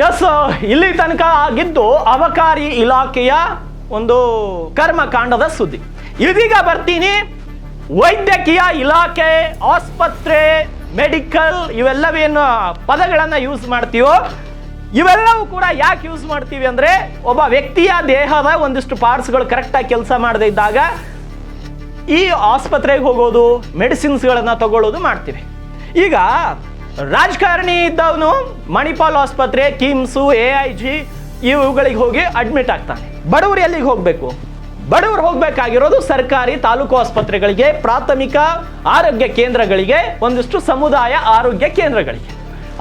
S ಇಲ್ಲಿ ತನಕ ಆಗಿದ್ದು ಅಬಕಾರಿ ಇಲಾಖೆಯ ಒಂದು ಕರ್ಮಕಾಂಡದ ಸುದ್ದಿ. ಇದೀಗ ಬರ್ತೀನಿ ವೈದ್ಯಕೀಯ ಇಲಾಖೆ, ಆಸ್ಪತ್ರೆ, ಮೆಡಿಕಲ್ ಇವೆಲ್ಲವೇನು ಪದಗಳನ್ನು ಯೂಸ್ ಮಾಡ್ತೀವೋ ಇವೆಲ್ಲವೂ ಕೂಡ ಯಾಕೆ ಯೂಸ್ ಮಾಡ್ತೀವಿ ಅಂದರೆ ಒಬ್ಬ ವ್ಯಕ್ತಿಯ ದೇಹದ ಒಂದಿಷ್ಟು ಪಾರ್ಟ್ಸ್ಗಳು ಕರೆಕ್ಟಾಗಿ ಕೆಲಸ ಮಾಡದೇ ಇದ್ದಾಗ ಈ ಆಸ್ಪತ್ರೆಗೆ ಹೋಗೋದು ಮೆಡಿಸಿನ್ಸ್ಗಳನ್ನು ತಗೊಳ್ಳೋದು ಮಾಡ್ತೀವಿ. ಈಗ ರಾಜಕಾರಣಿ ಇದ್ದವನು ಮಣಿಪಾಲ್ ಆಸ್ಪತ್ರೆ ಕಿಮ್ಸು ಎ ಐ ಜಿ, ಇವುಗಳಿಗೆ ಹೋಗಿ ಅಡ್ಮಿಟ್ ಆಗ್ತಾನೆ. ಬಡವರು ಎಲ್ಲಿಗೆ ಹೋಗಬೇಕು? ಬಡವರು ಹೋಗಬೇಕಾಗಿರೋದು ಸರ್ಕಾರಿ ತಾಲೂಕು ಆಸ್ಪತ್ರೆಗಳಿಗೆ, ಪ್ರಾಥಮಿಕ ಆರೋಗ್ಯ ಕೇಂದ್ರಗಳಿಗೆ, ಒಂದಿಷ್ಟು ಸಮುದಾಯ ಆರೋಗ್ಯ ಕೇಂದ್ರಗಳಿಗೆ.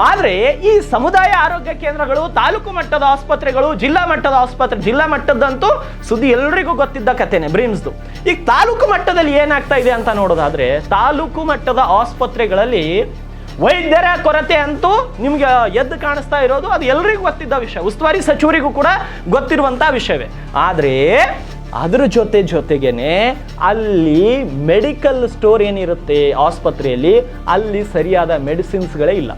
ಆದರೆ ಈ ಸಮುದಾಯ ಆರೋಗ್ಯ ಕೇಂದ್ರಗಳು ತಾಲೂಕು ಮಟ್ಟದ ಆಸ್ಪತ್ರೆಗಳು, ಜಿಲ್ಲಾ ಮಟ್ಟದ ಆಸ್ಪತ್ರೆ, ಜಿಲ್ಲಾ ಮಟ್ಟದಂತೂ ಸುದ್ದಿ ಎಲ್ರಿಗೂ ಗೊತ್ತಿದ್ದ ಕಥೆನೆ ಬ್ರಿಮ್ಸ್ದು ಈಗ ತಾಲೂಕು ಮಟ್ಟದಲ್ಲಿ ಏನಾಗ್ತಾ ಇದೆ ಅಂತ ನೋಡೋದಾದ್ರೆ, ತಾಲೂಕು ಮಟ್ಟದ ಆಸ್ಪತ್ರೆಗಳಲ್ಲಿ ವೈದ್ಯರ ಕೊರತೆ ಅಂತೂ ನಿಮ್ಗೆ ಎದ್ದು ಕಾಣಿಸ್ತಾ ಇರೋದು, ಅದು ಎಲ್ರಿಗೂ ಗೊತ್ತಿದ್ದ ವಿಷಯ. ಉಸ್ತುವಾರಿ ಸಚಿವರಿಗೂ ಕೂಡ ಗೊತ್ತಿರುವಂಥ ವಿಷಯವೇ. ಆದ್ರೆ ಅದ್ರ ಜೊತೆ ಜೊತೆಗೇನೆ ಅಲ್ಲಿ ಮೆಡಿಕಲ್ ಸ್ಟೋರ್ ಏನಿರುತ್ತೆ ಆಸ್ಪತ್ರೆಯಲ್ಲಿ, ಅಲ್ಲಿ ಸರಿಯಾದ ಮೆಡಿಸಿನ್ಸ್ಗಳೇ ಇಲ್ಲ.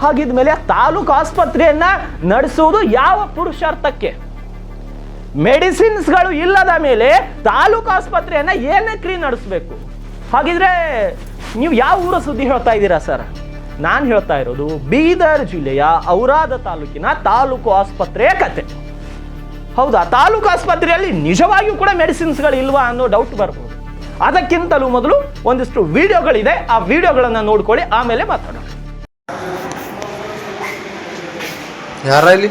ಹಾಗಿದ್ಮೇಲೆ ತಾಲೂಕು ಆಸ್ಪತ್ರೆಯನ್ನ ನಡೆಸುವುದು ಯಾವ ಪುರುಷಾರ್ಥಕ್ಕೆ? ಮೆಡಿಸಿನ್ಸ್ಗಳು ಇಲ್ಲದ ಮೇಲೆ ತಾಲೂಕು ಆಸ್ಪತ್ರೆಯನ್ನ ಏನಕ್ಕೆ ನಡೆಸಬೇಕು. ಹಾಗಿದ್ರೆ ನೀವು ಯಾವ ಊರ ಸುದ್ದಿ ಹೇಳ್ತಾ ಇದ್ದೀರಾ ಸರ್? ನಾನು ಹೇಳ್ತಾ ಇರೋದು ಬೀದರ್ ಜಿಲ್ಲೆಯ ಔರಾದ ತಾಲೂಕಿನ ತಾಲೂಕು ಆಸ್ಪತ್ರೆಯ ಕತೆ. ಹೌದಾ? ತಾಲೂಕು ಆಸ್ಪತ್ರೆಯಲ್ಲಿ ನಿಜವಾಗಿಯೂ ಕೂಡ ಮೆಡಿಸಿನ್ಸ್ಗಳು ಇಲ್ವಾ ಅನ್ನೋ ಡೌಟ್ ಬರ್ಬೋದು. ಅದಕ್ಕಿಂತಲೂ ಮೊದಲು ಒಂದಿಷ್ಟು ವಿಡಿಯೋಗಳಿದೆ. ಆ ವಿಡಿಯೋಗಳನ್ನು ನೋಡ್ಕೊಳ್ಳಿ ಆಮೇಲೆ ಮಾತಾಡೋಣ. ಯಾರ ಇಲ್ಲಿ?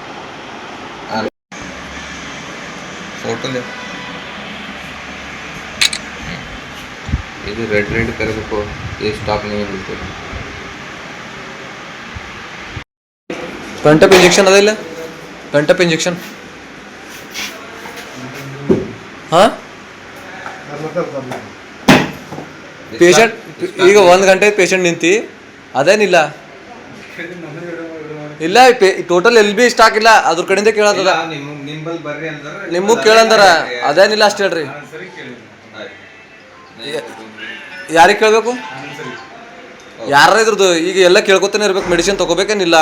ഫോട്ടോ ಇದು. ರೆಡ್ ರೆಡ್ ಕರಬೇಕು ಈ ಸ್ಟಾಪ್ ನೀವು ಬಿಡ್ತೀರಿ ಗಂಟಪ್ ಇಂಜೆಕ್ಷನ್ ಅದ ಇಲ್ಲ? ಗಂಟಪ್ ಇಂಜೆಕ್ಷನ್ ಹಾಂ? ಪೇಷಂಟ್ ಈಗ ಒಂದು ಗಂಟೆ ಪೇಷಂಟ್ ನಿಂತಿ. ಅದೇನಿಲ್ಲ. ಇಲ್ಲ ಟೋಟಲ್ ಎಲ್ ಬಿ ಸ್ಟಾಕ್ ಇಲ್ಲ ಅದ್ರ ಕಡೆಯಿಂದ ಕೇಳತ್ತದ. ನಿಮ್ಮ ಬರ್ರಿ ನಿಮಗ್ ಕೇಳಂದಾರ. ಅದೇನಿಲ್ಲ ಅಷ್ಟು ಹೇಳ್ರಿ. ಯಾರಿಗೆ ಕೇಳಬೇಕು? ಯಾರ ಇದ್ರದ್ದು ಈಗ ಎಲ್ಲ ಕೇಳ್ಕೊತಾನೆ ಇರ್ಬೇಕು ಮೆಡಿಸಿನ್ ತಗೋಬೇಕೇನಿಲ್ಲ.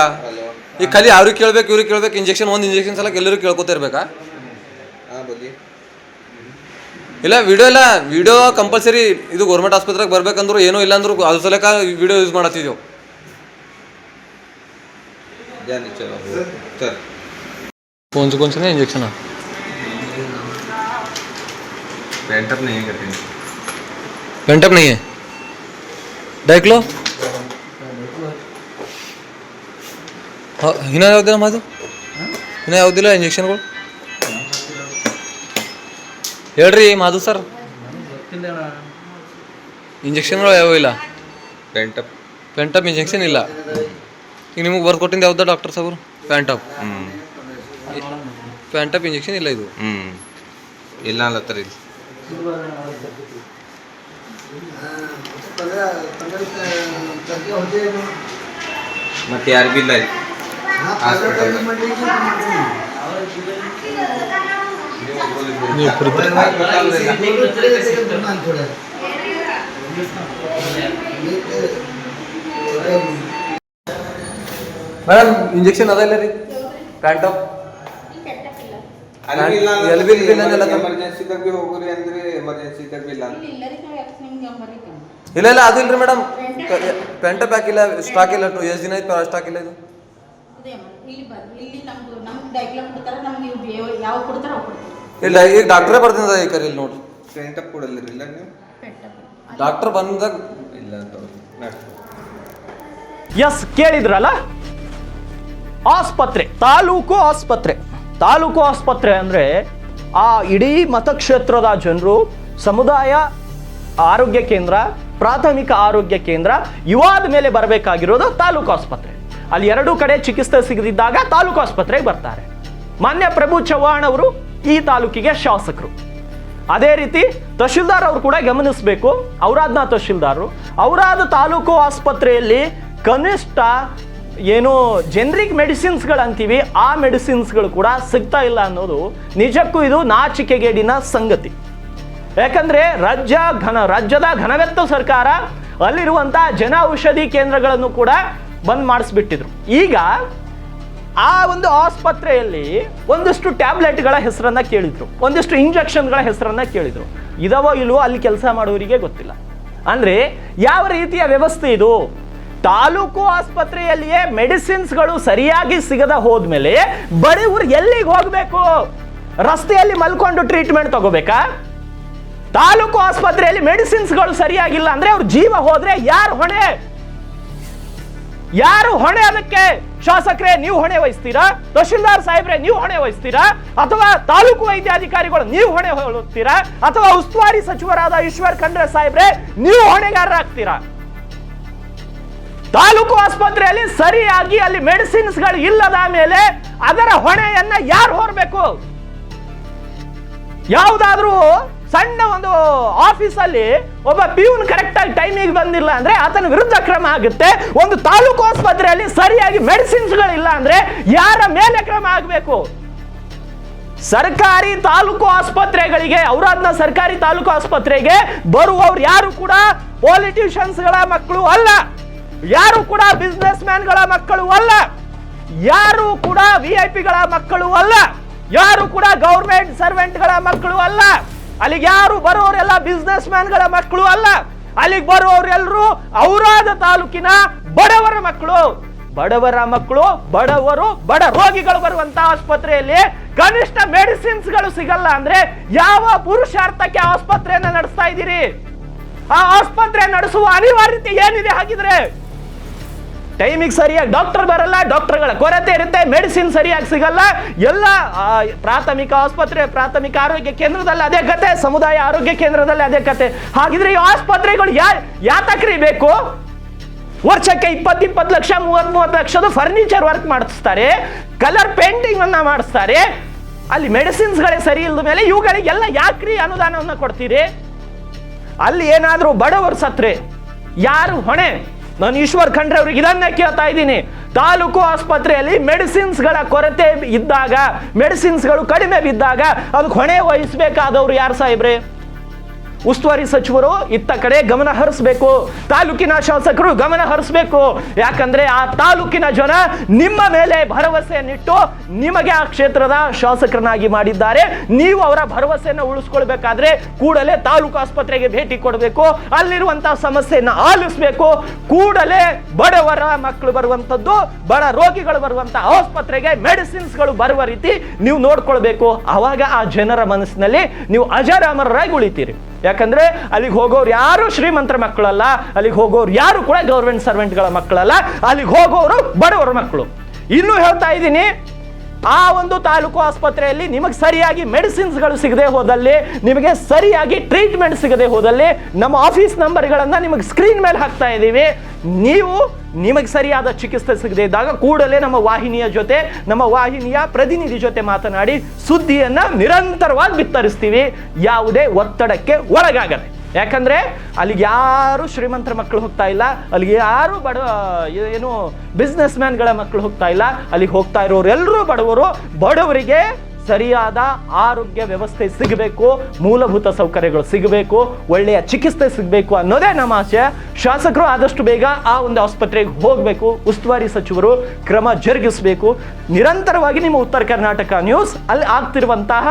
ಈಗ ಖಾಲಿ ಅವ್ರಿಗೆ ಕೇಳ್ಬೇಕು ಇವ್ರಿಗೆ ಕೇಳ್ಬೇಕು ಇಂಜೆಕ್ಷನ್ ಒಂದು ಇಂಜೆಕ್ಷನ್ ಸಲ ಎಲ್ಲರೂ ಕೇಳ್ಕೊತಾ ಇರ್ಬೇಕಾ? ಇಲ್ಲ ವಿಡಿಯೋ ಇಲ್ಲ ವಿಡಿಯೋ ಕಂಪಲ್ಸರಿ ಇದು ಗೌರ್ಮೆಂಟ್ ಆಸ್ಪತ್ರೆಗೆ ಬರ್ಬೇಕಂದ್ರು ಏನೂ ಇಲ್ಲ ಅಂದ್ರು ಅದ್ರ ಸಲಕ ವಿಡಿಯೋ ಯೂಸ್ ಮಾಡತ್ತಿದ್ದೆವು जाने चलो चल कौन से कौन से ना इंजेक्शन है पेंटअप नहीं करते पेंटअप नहीं है डाइक्लो ಹಿನ ಯಾವ್ದಿಲ್ಲ ಮಾದು ಹಿನ ಯಾವ್ದಿಲ್ಲ ಇಂಜೆಕ್ಷನ್ಗಳು ಹೇಳ್ರಿ ಮಾಧು ಸರ್ ಇಂಜೆಕ್ಷನ್ಗಳು ಯಾವ ಇಲ್ಲ पेंटअप ಪೆಂಟಪ್ ಇಂಜೆಕ್ಷನ್ ಇಲ್ಲ ಈಗ ನಿಮಗೆ ಬರ್ದು ಕೊಟ್ಟಿದ್ದು ಯಾವ್ದು ಡಾಕ್ಟರ್ ಸಾಬ್ರು ಪ್ಯಾಂಟಪ್ ಹ್ಮ್. ಪ್ಯಾಂಟಪ್ ಇಂಜೆಕ್ಷನ್ ಇಲ್ಲ ಇದು? ಹ್ಮ್. ಇಲ್ಲ ಅಲ್ಲತ್ತರ ಇಲ್ಲಿ. ಮತ್ತೆ ಯಾರು ಬಿಲ್ಲ ಇಲ್ಲಿ. ಹಾಸ್ಪಿಟಲ್ ನೀವು ಕುರಿತು ಮೇಡಮ್ ಇಂಜೆಕ್ಷನ್ ಅದ ಇಲ್ಲ ರೀ? ಪ್ಯಾಂಟಪ್ ಅಲ್ಲಿ ಇಲ್ಲ ಎಲ್ಲಿ ಬಿಲ್ ಬಿಲ್ ಅನ್ನಲ್ಲ ತಮ್ಮ- ಎಮರ್ಜೆನ್ಸಿ ತಗ ಬಿ ಹೋಗ್ರಿ ಅಂದ್ರೆ ಎಮರ್ಜೆನ್ಸಿ ತಗ ಬಿಲ್ಲ ಇಲ್ಲ ಇಲ್ಲ ಅದು ಇಲ್ರಿ ಮೇಡಮ್ ಪೆಂಟ ಪ್ಯಾಕ್ ಇಲ್ಲ ಸ್ಟಾಕ್ ಇಲ್ಲ ಎಷ್ಟು ದಿನ ಆಯ್ತು ಸ್ಟಾಕ್ ಇಲ್ಲ ಇದು? ಇಲ್ಲಿ ಬರ್ರಿ ಇಲ್ಲಿ ನಮ್ದು ನಮ್ಗೆ ಡೈಕ್ಲ ಕೊಡ್ತಾರ ನಮ್ಗೆ ಯಾವ- ಯಾವ ಕೊಡ್ತಾರ ಇಲ್ಲ ಈಗ ಡಾಕ್ಟ್ರೇ ಬರ್ದಿಂದ ಈ ಕರಿ ಇಲ್ಲಿ ನೋಡ್ರಿ ರೀ ಇಲ್ಲ ನೀವು? ಡಾಕ್ಟರ್ ಬಂದಾಗ ಇಲ್ಲ ಎಸ್ ಕೇಳಿದ್ರಲ್ಲ? ಆಸ್ಪತ್ರೆ, ತಾಲೂಕು ಆಸ್ಪತ್ರೆ. ತಾಲೂಕು ಆಸ್ಪತ್ರೆ ಅಂದರೆ ಆ ಇಡೀ ಮತಕ್ಷೇತ್ರದ ಜನರು, ಸಮುದಾಯ, ಆರೋಗ್ಯ ಕೇಂದ್ರ, ಪ್ರಾಥಮಿಕ ಆರೋಗ್ಯ ಕೇಂದ್ರ, ಯುವಾದ ಮೇಲೆ ಬರಬೇಕಾಗಿರೋದು ತಾಲೂಕು ಆಸ್ಪತ್ರೆ. ಅಲ್ಲಿ ಎರಡೂ ಕಡೆ ಚಿಕಿತ್ಸೆ ಸಿಗದಿದ್ದಾಗ ತಾಲೂಕು ಆಸ್ಪತ್ರೆಗೆ ಬರ್ತಾರೆ. ಮಾನ್ಯ ಪ್ರಭು ಚವ್ಹಾಣ್ ಅವರು ಈ ತಾಲೂಕಿಗೆ ಶಾಸಕರು. ಅದೇ ರೀತಿ ತಹಶೀಲ್ದಾರ್ ಅವರು ಕೂಡ ಗಮನಿಸಬೇಕು. ಔರಾದ್ನ ತಹಶೀಲ್ದಾರರು ಔರಾದ ತಾಲೂಕು ಆಸ್ಪತ್ರೆಯಲ್ಲಿ ಕನಿಷ್ಠ ಏನು ಜೆನ್ರಿಕ್ ಮೆಡಿಸಿನ್ಸ್ಗಳಂತೀವಿ ಆ ಮೆಡಿಸಿನ್ಸ್ಗಳು ಕೂಡ ಸಿಗ್ತಾ ಇಲ್ಲ ಅನ್ನೋದು ನಿಜಕ್ಕೂ ಇದು ನಾಚಿಕೆಗೇಡಿನ ಸಂಗತಿ. ಯಾಕಂದ್ರೆ ರಾಜ್ಯ ಘನ, ರಾಜ್ಯದ ಘನವೆತ್ತ ಸರ್ಕಾರ ಅಲ್ಲಿರುವಂಥ ಜನ ಔಷಧಿ ಕೇಂದ್ರಗಳನ್ನು ಕೂಡ ಬಂದ್ ಮಾಡಿಸ್ಬಿಟ್ಟಿದ್ರು. ಈಗ ಆ ಒಂದು ಆಸ್ಪತ್ರೆಯಲ್ಲಿ ಒಂದಿಷ್ಟು ಟ್ಯಾಬ್ಲೆಟ್ಗಳ ಹೆಸರನ್ನ ಕೇಳಿದ್ರು, ಒಂದಿಷ್ಟು ಇಂಜೆಕ್ಷನ್ಗಳ ಹೆಸರನ್ನ ಕೇಳಿದ್ರು. ಇದಾವೋ ಇಲ್ವೋ ಅಲ್ಲಿ ಕೆಲಸ ಮಾಡೋರಿಗೆ ಗೊತ್ತಿಲ್ಲ. ಅಂದ್ರೆ ಯಾವ ರೀತಿಯ ವ್ಯವಸ್ಥೆ ಇದು? ತಾಲೂಕು ಆಸ್ಪತ್ರೆಯಲ್ಲಿಯೇ ಮೆಡಿಸಿನ್ಸ್ಗಳು ಸರಿಯಾಗಿ ಸಿಗದ ಹೋದ್ಮೇಲೆ ಬಡವರು ಎಲ್ಲಿಗೆ ಹೋಗ್ಬೇಕು? ರಸ್ತೆಯಲ್ಲಿ ಮಲ್ಕೊಂಡು ಟ್ರೀಟ್ಮೆಂಟ್ ತಗೋಬೇಕಾ? ತಾಲೂಕು ಆಸ್ಪತ್ರೆಯಲ್ಲಿ ಮೆಡಿಸಿನ್ಸ್ಗಳು ಸರಿಯಾಗಿಲ್ಲ ಅಂದ್ರೆ ಅವ್ರ ಜೀವ ಹೋದ್ರೆ ಯಾರು ಹೊಣೆ? ಯಾರು ಹೊಣೆ ಅದಕ್ಕೆ? ಶಾಸಕರೇ, ನೀವು ಹೊಣೆ ವಹಿಸ್ತೀರಾ? ತಹಶೀಲ್ದಾರ್ ಸಾಹೇಬ್ರೆ, ನೀವು ಹೊಣೆ ವಹಿಸ್ತೀರಾ? ಅಥವಾ ತಾಲೂಕು ವೈದ್ಯಾಧಿಕಾರಿಗಳು, ನೀವು ಹೊಣೆ ಹೋಗ್ತೀರಾ ಅಥವಾ ಉಸ್ತುವಾರಿ ಸಚಿವರಾದ ಈಶ್ವರ್ ಖಂಡ್ರೆ ಸಾಹೇಬ್ರೆ, ನೀವು ಹೊಣೆಗಾರರಾಗ್ತೀರಾ? ತಾಲೂಕು ಆಸ್ಪತ್ರೆಯಲ್ಲಿ ಸರಿಯಾಗಿ ಅಲ್ಲಿ ಮೆಡಿಸಿನ್ಸ್ಗಳು ಇಲ್ಲದ ಮೇಲೆ ಅದರ ಹೊಣೆಯನ್ನ ಯಾರು ಹೊರಬೇಕು? ಯಾವುದಾದ್ರೂ ಸಣ್ಣ ಒಂದು ಆಫೀಸಲ್ಲಿ ಒಬ್ಬ ಪ್ಯೂನ್ ಕರೆಕ್ಟ್ ಆಗಿ ಟೈಮಿಗೆ ಬಂದಿಲ್ಲ ಅಂದ್ರೆ ಆತನ ವಿರುದ್ಧ ಕ್ರಮ ಆಗುತ್ತೆ. ಒಂದು ತಾಲೂಕು ಆಸ್ಪತ್ರೆಯಲ್ಲಿ ಸರಿಯಾಗಿ ಮೆಡಿಸಿನ್ಸ್ಗಳಿಲ್ಲ ಅಂದ್ರೆ ಯಾರ ಮೇಲೆ ಕ್ರಮ ಆಗಬೇಕು? ಸರ್ಕಾರಿ ತಾಲೂಕು ಆಸ್ಪತ್ರೆಗಳಿಗೆ, ಔರಾದ್ನ ಸರ್ಕಾರಿ ತಾಲೂಕು ಆಸ್ಪತ್ರೆಗೆ ಬರುವವ್ರು ಯಾರು ಕೂಡ ಪೊಲಿಟಿಷಿಯನ್ಸ್ಗಳ ಮಕ್ಕಳು ಅಲ್ಲ. ಯಾರು ಕೂಡ ಬಿಸ್ನೆಸ್ ಮ್ಯಾನ್ಗಳ ಮಕ್ಕಳು ಅಲ್ಲ. ಯಾರು ಕೂಡ ವಿ ಐ ಪಿಗಳ ಮಕ್ಕಳು ಅಲ್ಲ. ಯಾರು ಕೂಡ ಗೌರ್ಮೆಂಟ್ ಸರ್ವೆಂಟ್ಗಳ ಮಕ್ಕಳು ಅಲ್ಲ. ಅಲ್ಲಿಗೆ ಯಾರು ಬರೋರೆಲ್ಲ ಬಿಸ್ನೆಸ್ ಮ್ಯಾನ್ಗಳ ಮಕ್ಕಳು ಅಲ್ಲ. ಅಲ್ಲಿಗೆ ಬರೋರೆಲ್ಲರೂ ಔರಾದ ತಾಲೂಕಿನ ಬಡವರ ಮಕ್ಕಳು. ಬಡವರ ಮಕ್ಕಳು, ಬಡವರು, ಬಡ ರೋಗಿಗಳು ಬರುವಂತ ಆಸ್ಪತ್ರೆಯಲ್ಲಿ ಕನಿಷ್ಠ ಮೆಡಿಸಿನ್ಸ್ಗಳು ಸಿಗಲ್ಲ ಅಂದ್ರೆ ಯಾವ ಪುರುಷಾರ್ಥಕ್ಕೆ ಆಸ್ಪತ್ರೆಯನ್ನ ನಡೆಸ್ತಾ ಇದ್ದೀರಿ? ಆ ಆಸ್ಪತ್ರೆ ನಡೆಸುವ ಅನಿವಾರ್ಯತೆ ಏನಿದೆ ಹಾಗಿದ್ರೆ? ಟೈಮಿಗೆ ಸರಿಯಾಗಿ ಡಾಕ್ಟರ್ ಬರಲ್ಲ, ಡಾಕ್ಟರ್ಗಳ ಕೊರತೆ ಇರುತ್ತೆ, ಮೆಡಿಸಿನ್ ಸರಿಯಾಗಿ ಸಿಗಲ್ಲ. ಎಲ್ಲ ಪ್ರಾಥಮಿಕ ಆಸ್ಪತ್ರೆ, ಪ್ರಾಥಮಿಕ ಆರೋಗ್ಯ ಕೇಂದ್ರದಲ್ಲಿ ಅದೇ ಕತೆ, ಸಮುದಾಯ ಆರೋಗ್ಯ ಕೇಂದ್ರದಲ್ಲಿ ಅದೇ ಕತೆ. ಹಾಗಿದ್ರೆ ಈ ಆಸ್ಪತ್ರೆಗಳು ಯಾ, ಯಾತಕ್ರಿ ಬೇಕು? ವರ್ಷಕ್ಕೆ ಇಪ್ಪತ್ತು ಇಪ್ಪತ್ತು ಲಕ್ಷ ಮೂವತ್ತು ಮೂವತ್ತು ಲಕ್ಷದ ಫರ್ನಿಚರ್ ವರ್ಕ್ ಮಾಡಿಸ್ತಾರೆ ಕಲರ್ ಪೇಂಟಿಂಗ್ ಅನ್ನ ಮಾಡಿಸ್ತಾರೆ. ಅಲ್ಲಿ ಮೆಡಿಸಿನ್ಸ್ಗಳೇ ಸರಿ ಇಲ್ಲದ ಮೇಲೆ ಇವುಗಳಿಗೆಲ್ಲ ಯಾಕ್ರಿ ಅನುದಾನವನ್ನು ಕೊಡ್ತೀರಿ? ಅಲ್ಲಿ ಏನಾದರೂ ಬಡವರು ಸತ್ರೆ, ಯಾರು ಹೊಣೆ? ನಾನು ಈಶ್ವರ್ ಖಂಡ್ರೆ ಅವ್ರಿಗೆ ಇದನ್ನೇ ಕೇಳ್ತಾ ಇದ್ದೀನಿ. ತಾಲೂಕು ಆಸ್ಪತ್ರೆಯಲ್ಲಿ ಮೆಡಿಸಿನ್ಸ್ಗಳ ಕೊರತೆ ಇದ್ದಾಗ, ಮೆಡಿಸಿನ್ಸ್ಗಳು ಕಡಿಮೆ ಬಿದ್ದಾಗ, ಅದಕ್ಕೆ ಹೊಣೆ ವಹಿಸ್ಬೇಕಾದವ್ರು ಯಾರು ಸಾಹೇಬ್ರೆ? ಉಸ್ತುವಾರಿ ಸಚಿವರು ಇತ್ತ ಕಡೆ ಗಮನ ಹರಿಸಬೇಕು. ತಾಲೂಕಿನ ಶಾಸಕರು ಗಮನ ಹರಿಸಬೇಕು. ಯಾಕಂದ್ರೆ ಆ ತಾಲೂಕಿನ ಜನ ನಿಮ್ಮ ಮೇಲೆ ಭರವಸೆಯನ್ನಿಟ್ಟು ನಿಮಗೆ ಆ ಕ್ಷೇತ್ರದ ಶಾಸಕರನ್ನಾಗಿ ಮಾಡಿದ್ದಾರೆ. ನೀವು ಅವರ ಭರವಸೆಯನ್ನು ಉಳಿಸ್ಕೊಳ್ಬೇಕಾದ್ರೆ ಕೂಡಲೇ ತಾಲೂಕು ಆಸ್ಪತ್ರೆಗೆ ಭೇಟಿ ಕೊಡಬೇಕು. ಅಲ್ಲಿರುವಂತಹ ಸಮಸ್ಯೆಯನ್ನು ಆಲಿಸಬೇಕು. ಕೂಡಲೇ ಬಡವರ ಮಕ್ಕಳು ಬರುವಂತದ್ದು, ಬಡ ರೋಗಿಗಳು ಬರುವಂತ ಆಸ್ಪತ್ರೆಗೆ ಮೆಡಿಸಿನ್ಸ್ಗಳು ಬರುವ ರೀತಿ ನೀವು ನೋಡ್ಕೊಳ್ಬೇಕು. ಅವಾಗ ಆ ಜನರ ಮನಸ್ಸಿನಲ್ಲಿ ನೀವು ಅಜರಾಮರರಾಗಿ ಉಳಿತೀರಿ. ಯಾಕಂದ್ರೆ ಅಲ್ಲಿಗೆ ಹೋಗೋರು ಯಾರು ಶ್ರೀಮಂತರ ಮಕ್ಕಳಲ್ಲ, ಅಲ್ಲಿಗೆ ಹೋಗೋರು ಯಾರು ಕೂಡ ಗೌರ್ಮೆಂಟ್ ಸರ್ವೆಂಟ್ಗಳ ಮಕ್ಕಳಲ್ಲ, ಅಲ್ಲಿಗೆ ಹೋಗೋರು ಬಡವರ ಮಕ್ಕಳು. ಇನ್ನೂ ಹೇಳ್ತಾ ಇದ್ದೀನಿ ಆ ಒಂದು ತಾಲೂಕು ಆಸ್ಪತ್ರೆಯಲ್ಲಿ ನಿಮಗೆ ಸರಿಯಾಗಿ ಮೆಡಿಸಿನ್ಸ್ಗಳು ಸಿಗದೆ ಹೋದಲ್ಲಿ, ನಿಮಗೆ ಸರಿಯಾಗಿ ಟ್ರೀಟ್ಮೆಂಟ್ ಸಿಗದೆ ಹೋದಲ್ಲಿ ನಮ್ಮ ಆಫೀಸ್ ನಂಬರ್ಗಳನ್ನು ನಿಮಗೆ ಸ್ಕ್ರೀನ್ ಮೇಲೆ ಹಾಕ್ತಾ ಇದ್ದೀವಿ. ನೀವು ನಿಮಗೆ ಸರಿಯಾದ ಚಿಕಿತ್ಸೆ ಸಿಗದೆ ಇದ್ದಾಗ ಕೂಡಲೇ ನಮ್ಮ ವಾಹಿನಿಯ ಜೊತೆ, ನಮ್ಮ ವಾಹಿನಿಯ ಪ್ರತಿನಿಧಿ ಜೊತೆ ಮಾತನಾಡಿ ಸುದ್ದಿಯನ್ನು ನಿರಂತರವಾಗಿ ಬಿತ್ತರಿಸ್ತೀವಿ. ಯಾವುದೇ ಒತ್ತಡಕ್ಕೆ ಒಳಗಾಗದೆ. ಯಾಕಂದ್ರೆ ಅಲ್ಲಿಗೆ ಯಾರು ಶ್ರೀಮಂತರ ಮಕ್ಕಳು ಹೋಗ್ತಾ ಇಲ್ಲ, ಅಲ್ಲಿಗೆ ಯಾರು ಬಡ ಏನು ಬಿಸ್ನೆಸ್ ಮ್ಯಾನ್ಗಳ ಮಕ್ಕಳು ಹೋಗ್ತಾ ಇಲ್ಲ. ಅಲ್ಲಿಗೆ ಹೋಗ್ತಾ ಇರೋರು ಎಲ್ಲರೂ ಬಡವರು, ಬಡವರಿಗೆ ಸರಿಯಾದ ಆರೋಗ್ಯ ವ್ಯವಸ್ಥೆ ಸಿಗಬೇಕು, ಮೂಲಭೂತ ಸೌಕರ್ಯಗಳು ಸಿಗಬೇಕು, ಒಳ್ಳೆಯ ಚಿಕಿತ್ಸೆ ಸಿಗಬೇಕು ಅನ್ನೋದೇ ನಮ್ಮ ಆಸೆ. ಶಾಸಕರು ಆದಷ್ಟು ಬೇಗ ಆ ಒಂದು ಆಸ್ಪತ್ರೆಗೆ ಹೋಗಬೇಕು. ಉಸ್ತುವಾರಿ ಸಚಿವರು ಕ್ರಮ ಜರುಗಿಸಬೇಕು. ನಿರಂತರವಾಗಿ ನಿಮ್ಮ ಉತ್ತರ ಕರ್ನಾಟಕ ನ್ಯೂಸ್ ಅಲ್ಲಿ ಆಗ್ತಿರುವಂತಹ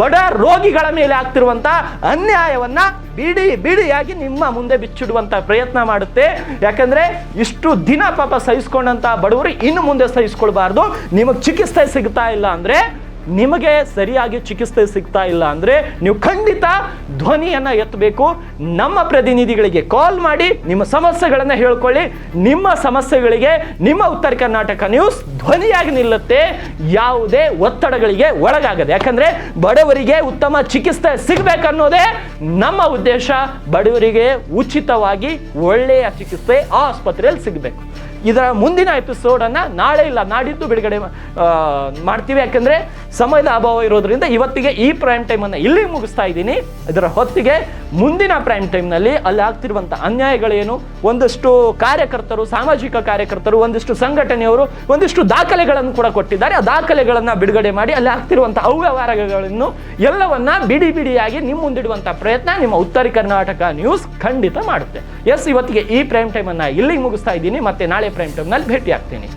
ಬಡ ರೋಗಿಗಳ ಮೇಲೆ ಆಗ್ತಿರುವಂತಹ ಅನ್ಯಾಯವನ್ನ ಬಿಡಿ ಬಿಡಿಯಾಗಿ ನಿಮ್ಮ ಮುಂದೆ ಬಿಚ್ಚಿಡುವಂತಹ ಪ್ರಯತ್ನ ಮಾಡುತ್ತೆ. ಯಾಕಂದ್ರೆ ಇಷ್ಟು ದಿನ ಪಾಪ ಸಹಿಸ್ಕೊಂಡಂತಹ ಬಡವರು ಇನ್ನು ಮುಂದೆ ಸಹಿಸ್ಕೊಳ್ಬಾರ್ದು. ನಿಮಗೆ ಚಿಕಿತ್ಸೆ ಸಿಗ್ತಾ ಇಲ್ಲ ಅಂದ್ರೆ ನಿಮಗೆ ಸರಿಯಾಗಿ ಚಿಕಿತ್ಸೆ ಸಿಗ್ತಾ ಇಲ್ಲ ಅಂದರೆ ನೀವು ಖಂಡಿತ ಧ್ವನಿಯನ್ನು ಎತ್ತಬೇಕು. ನಮ್ಮ ಪ್ರತಿನಿಧಿಗಳಿಗೆ ಕಾಲ್ ಮಾಡಿ ನಿಮ್ಮ ಸಮಸ್ಯೆಗಳನ್ನು ಹೇಳ್ಕೊಳ್ಳಿ. ನಿಮ್ಮ ಸಮಸ್ಯೆಗಳಿಗೆ ನಿಮ್ಮ ಉತ್ತರ ಕರ್ನಾಟಕ ನ್ಯೂಸ್ ಧ್ವನಿಯಾಗಿ ನಿಲ್ಲುತ್ತೆ. ಯಾವುದೇ ಒತ್ತಡಗಳಿಗೆ ಒಳಗಾಗದೆ. ಯಾಕಂದ್ರೆ ಬಡವರಿಗೆ ಉತ್ತಮ ಚಿಕಿತ್ಸೆ ಸಿಗಬೇಕನ್ನೋದೇ ನಮ್ಮ ಉದ್ದೇಶ. ಬಡವರಿಗೆ ಉಚಿತವಾಗಿ ಒಳ್ಳೆಯ ಚಿಕಿತ್ಸೆ ಆಸ್ಪತ್ರೆಯಲ್ಲಿ ಸಿಗಬೇಕು. ಇದರ ಮುಂದಿನ ಎಪಿಸೋಡನ್ನು ನಾಳೆ ಇಲ್ಲ, ನಾಡಿದ್ದು ಬಿಡುಗಡೆ ಮಾಡ್ತೀವಿ. ಯಾಕಂದರೆ ಸಮಯದ ಅಭಾವ ಇರೋದ್ರಿಂದ ಇವತ್ತಿಗೆ ಈ ಪ್ರೈಮ್ ಟೈಮನ್ನು ಇಲ್ಲಿ ಮುಗಿಸ್ತಾ ಇದ್ದೀನಿ. ಇದರ ಹೊತ್ತಿಗೆ ಮುಂದಿನ ಪ್ರೈಮ್ ಟೈಮ್ನಲ್ಲಿ ಅಲ್ಲಿ ಆಗ್ತಿರುವಂಥ ಅನ್ಯಾಯಗಳೇನು, ಒಂದಷ್ಟು ಕಾರ್ಯಕರ್ತರು, ಸಾಮಾಜಿಕ ಕಾರ್ಯಕರ್ತರು, ಒಂದಿಷ್ಟು ಸಂಘಟನೆಯವರು, ಒಂದಿಷ್ಟು ದಾಖಲೆಗಳನ್ನು ಕೂಡ ಕೊಟ್ಟಿದ್ದಾರೆ. ಆ ದಾಖಲೆಗಳನ್ನು ಬಿಡುಗಡೆ ಮಾಡಿ ಅಲ್ಲಿ ಆಗ್ತಿರುವಂಥ ಅವ್ಯವಹಾರಗಳನ್ನು ಎಲ್ಲವನ್ನ ಬಿಡಿ ಬಿಡಿಯಾಗಿ ನಿಮ್ಮ ಮುಂದಿಡುವಂಥ ಪ್ರಯತ್ನ ನಿಮ್ಮ ಉತ್ತರ ಕರ್ನಾಟಕ ನ್ಯೂಸ್ ಖಂಡಿತ ಮಾಡುತ್ತೆ. ಎಸ್ ಇವತ್ತಿಗೆ ಈ ಪ್ರೈಮ್ ಟೈಮನ್ನು ಇಲ್ಲಿಗೆ ಮುಗಿಸ್ತಾ ಇದ್ದೀನಿ. ಮತ್ತೆ ನಾಳೆ ಪ್ರೈಮ್ ಟೈಮ್ನಲ್ಲಿ ಭೇಟಿ ಆಗ್ತೀನಿ